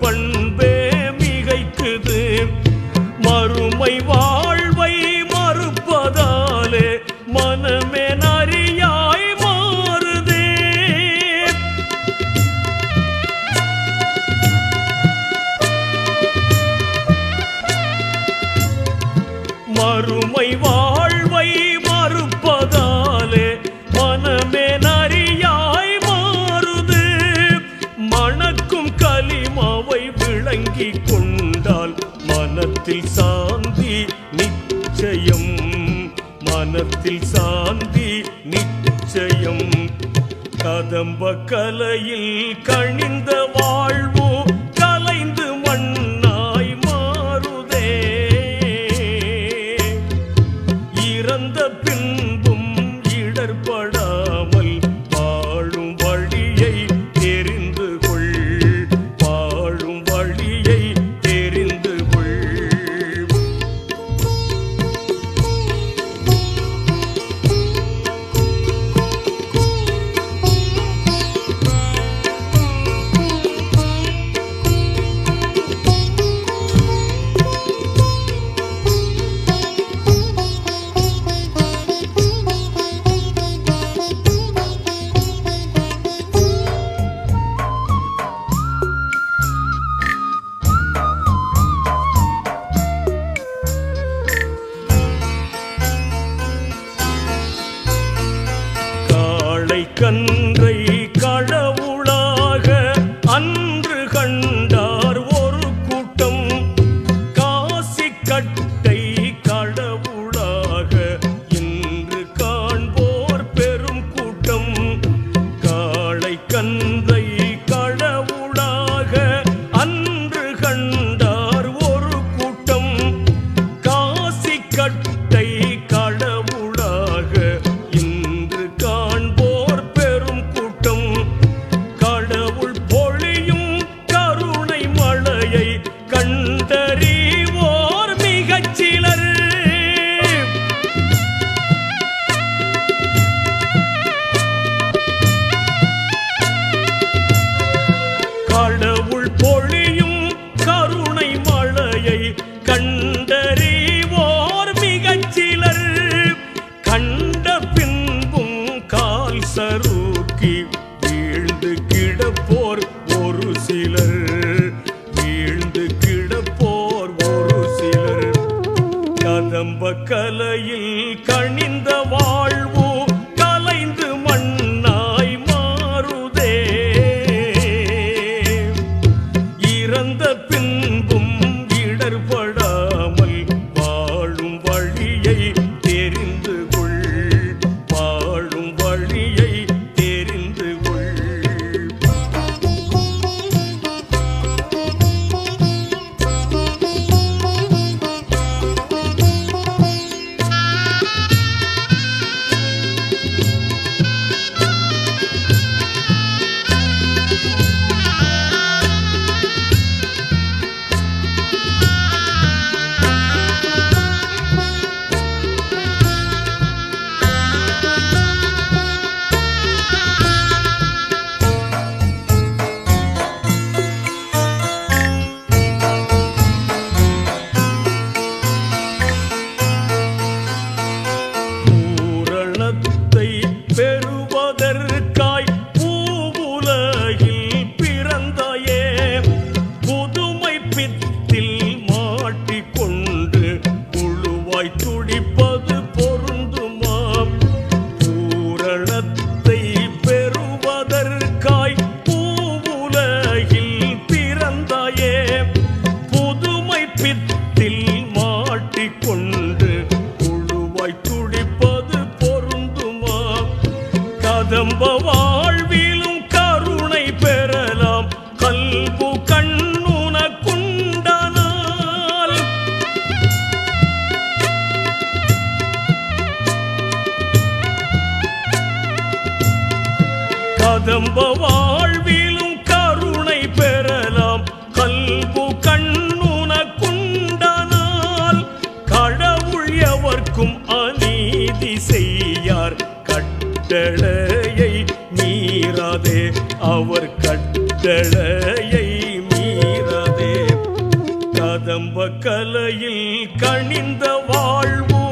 பள்ளி தளரூக்கி வீழ்ந்து கிடப்போர் ஒரு சிலர். வீழ்ந்து கிடப்போர் ஒரு சிலர். கதம்ப கலையில் கதம்ப வாழ்விலும் கருணை பெறலாம். கல்பு கண்ணுன குண்டனால் கடவுள் எவர்க்கும் அநீதி செய்யார். கட்டளையை மீறாதே அவர் கட்டளையை மீறாதே. கதம்ப கலையில் கணிந்த வாழ்வு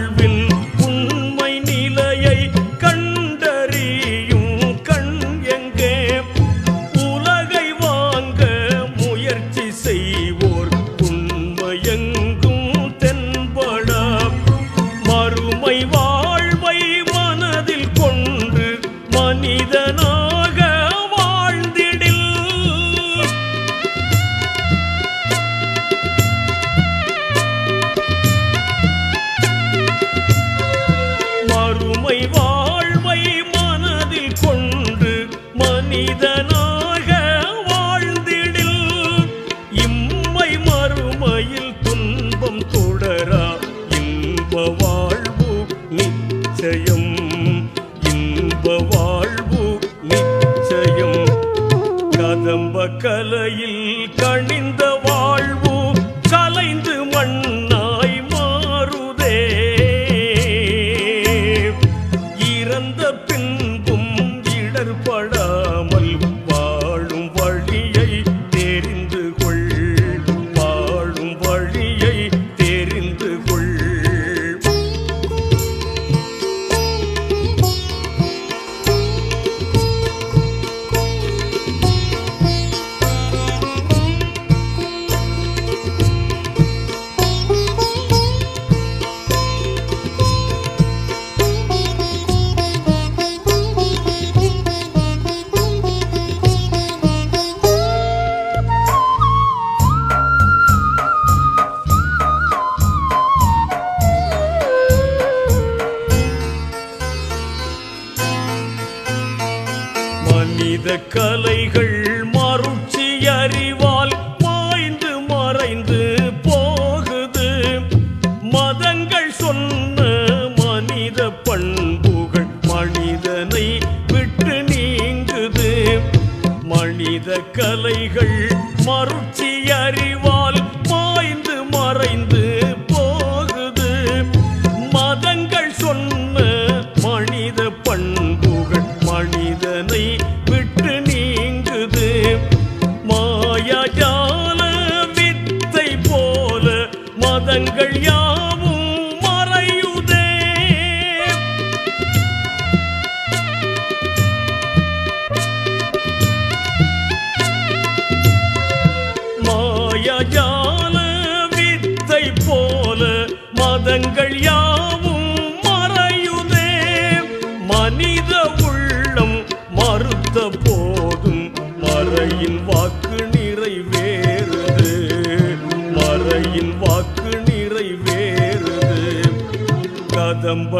வாழ்வில் நிச்சயம். இன்ப வாழ்வு நிச்சயம். கதம்ப கலையில் கணிந்த Lấy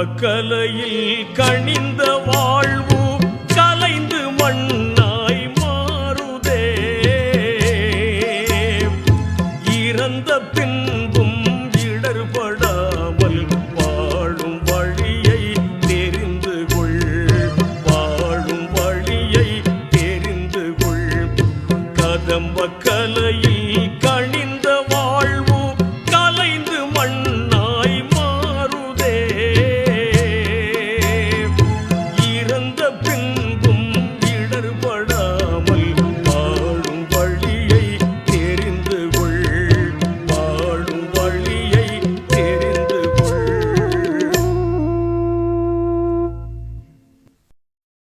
தவக்கலையில் கணிந்த